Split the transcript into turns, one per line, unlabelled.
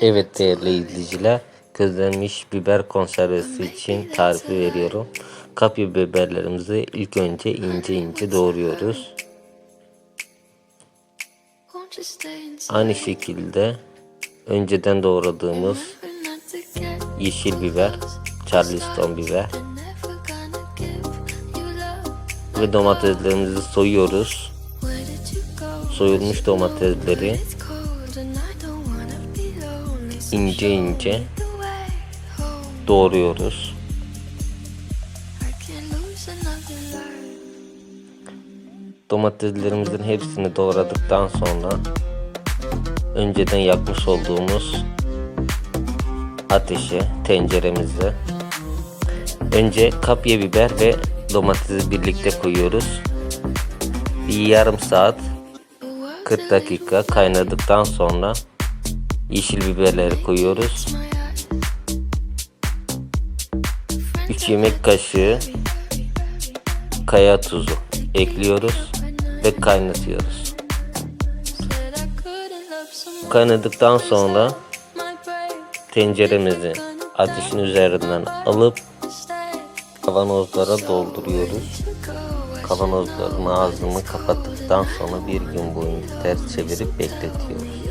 Evet değerli izleyiciler, közlenmiş biber konservesi için tarifi veriyorum. Kapya biberlerimizi ilk önce ince ince doğruyoruz. Aynı şekilde önceden doğradığımız yeşil biber, charleston biber ve domateslerimizi soyuyoruz. Soyulmuş domatesleri ince ince doğruyoruz. Domateslerimizin hepsini doğradıktan sonra önceden yapmış olduğumuz ateşe, tenceremize önce kapya biber ve domatesi birlikte koyuyoruz. Bir yarım saat 40 dakika kaynadıktan sonra yeşil biberleri koyuyoruz. 3 yemek kaşığı kaya tuzu ekliyoruz ve kaynatıyoruz. Kaynadıktan sonra tenceremizi ateşin üzerinden alıp kavanozlara dolduruyoruz. Kavanozların ağzını kapattıktan sonra bir gün boyunca ters çevirip bekletiyoruz.